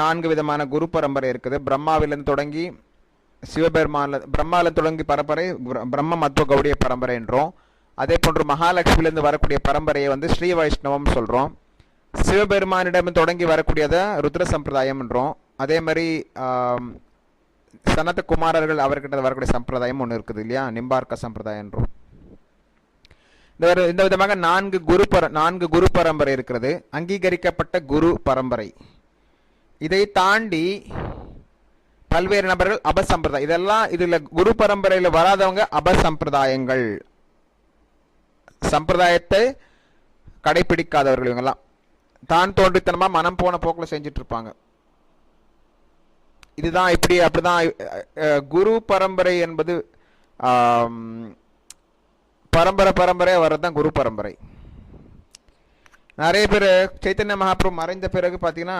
நான்கு விதமான குரு பரம்பரை இருக்குது. பிரம்மாவிலிருந்து தொடங்கி சிவபெருமான பிரம்மாவில் தொடங்கி பரம்பரை பிரம்ம மத்துவ கௌடிய பரம்பரை என்றோம் அதே போன்று மகாலட்சுமியிலிருந்து வரக்கூடிய பரம்பரையை வந்து ஸ்ரீ வைஷ்ணவம் சொல்கிறோம் சிவபெருமானிடம் தொடங்கி வரக்கூடியதை ருத்ர சம்பிரதாயம்ன்றோம் அதே மாதிரி சனத்தகுமாரர்கள் அவர்கிட்ட வரக்கூடிய சம்பிரதாயம் ஒன்று இருக்குது இல்லையா? நிம்பார்க்க சம்பிரதாயம்ன்றோம் இந்த இந்த விதமாக நான்கு குரு பர நான்கு குரு பரம்பரை இருக்கிறது. அங்கீகரிக்கப்பட்ட குரு பரம்பரை. இதை தாண்டி பல்வேறு நபர்கள் அபசம்பிரதாயம். இதெல்லாம் இதில் குரு பரம்பரையில் வராதவங்க அபசம்பிரதாயங்கள். சம்பிரதாயத்தை கடைபிடிக்காதவர்கள் இவங்கெல்லாம். தான் தோன்றித்தனமாக மனம் போன போக்கில் செஞ்சுட்டு இருப்பாங்க இதுதான் இப்படி அப்படிதான் குரு பரம்பரை என்பது பரம்பரை பரம்பரையாக வர்றது தான் குரு பரம்பரை. நிறைய பேர் சைத்தன்ய மகாபிரபு மறைந்த பிறகு பார்த்தீங்கன்னா